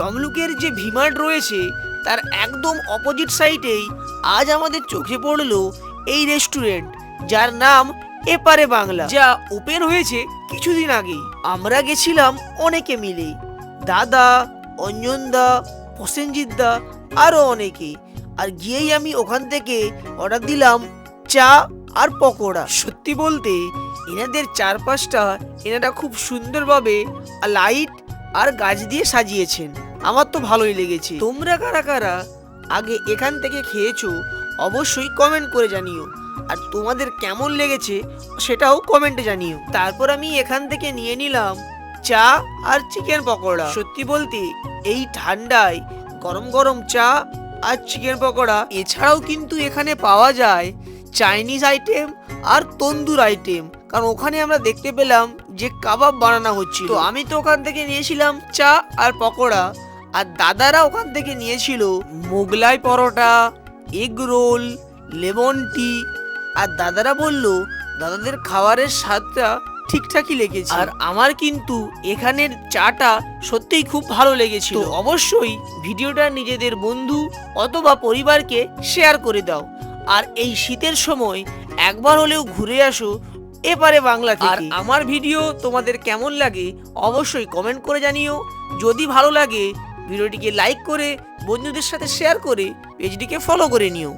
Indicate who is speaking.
Speaker 1: তমলুকের যে ভিমার্ট রয়েছে, তার একদম অপোজিট সাইডেই আজ আমাদের চোখে পড়ল এই রেস্টুরেন্ট যার নাম এপারে বাংলা, যা ওপেন হয়েছে কিছুদিন আগেই। আমরা গেছিলাম অনেকে মিলে। দাদা, অঞ্জনদা দা আরও অনেকে। আর গিয়েই আমি ওখান থেকে অর্ডার দিলাম চা আর পকোড়া। সত্যি বলতে, এনাদের চারপাশটা এনারা খুব সুন্দরভাবে লাইট আর গাছ দিয়ে সাজিয়েছেন। আমার তো ভালোই লেগেছে। তোমরা কারা কারা আগে এখান থেকে খেয়েছো, অবশ্যই কমেন্ট করে জানিও। আর তোমাদের কেমন লেগেছে সেটাও কমেন্টে জানিও। তারপর আমি এখান থেকে নিয়ে নিলাম চা আর চিকেন পকোড়া। সত্যি বলতে, এই ঠান্ডায় গরম গরম চা আর চিকেন পকোড়া, এছাড়াও কিন্তু এখানে পাওয়া যায় চাইনিজ আইটেম আর তন্দুর আইটেম কারণ ওখানে আমরা দেখতে পেলাম যে কাবাব বানানো হচ্ছিল। তো আমি তো ওখান থেকে নিয়েছিলাম চা আর পকোড়া। আর দাদারা ওখান থেকে নিয়েছিল Mughlai paratha egg roll lemon tea আর দাদারা বলল দাদাদের খাবারের স্বাদটা ঠিকঠাকই লেগেছে। আর আমার কিন্তু এখানের চাটা সত্যিই খুব ভালো লেগেছিল। অবশ্যই ভিডিওটা নিজেদের বন্ধু অথবা পরিবারকে শেয়ার করে দাও। আর এই শীতের সময় একবার হলেও ঘুরে আসো এপারে বাংলা আর আমার ভিডিও তোমাদের কেমন লাগে অবশ্যই কমেন্ট করে জানিও। যদি ভালো লাগে ভিডিওটিকে লাইক করে বন্ধুদের সাথে শেয়ার করে পেজটিকে ফলো করে নিও।